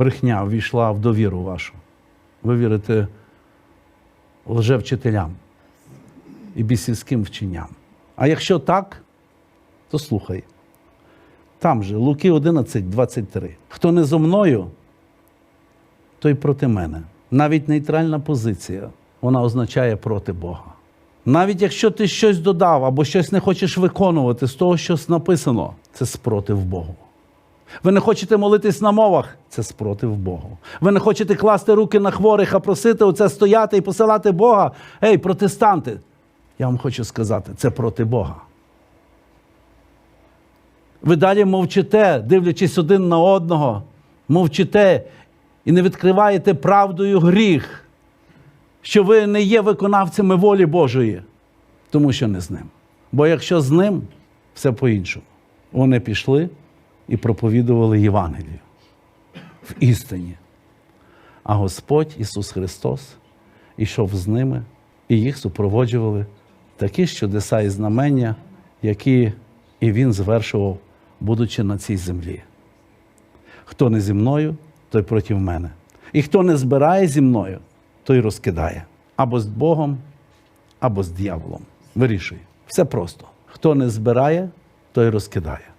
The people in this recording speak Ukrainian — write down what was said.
брехня ввійшла в довіру вашу. Ви вірите лжевчителям і бісівським вченням. А якщо так, то слухай. Там же Луки 11, 23. Хто не зо мною, той проти мене. Навіть нейтральна позиція, вона означає проти Бога. Навіть якщо ти щось додав або щось не хочеш виконувати з того, що написано, це спротив Богу. Ви не хочете молитись на мовах, це спротив Богу. Ви не хочете класти руки на хворих, а просити оце стояти і посилати Бога. Ей, протестанти! Я вам хочу сказати, це проти Бога. Ви далі мовчите, дивлячись один на одного, мовчите і не відкриваєте правдою гріх, що ви не є виконавцями волі Божої, тому що не з ним. Бо якщо з ним, все по-іншому. Вони пішли і проповідували Євангелію в істині. А Господь Ісус Христос ішов з ними, і їх супроводжували такі ж чудеса і знамення, які і Він звершував, будучи на цій землі. Хто не зі мною, той проти мене. І хто не збирає зі мною, той розкидає. Або з Богом, або з дьяволом. Вирішуй. Все просто. Хто не збирає, той розкидає.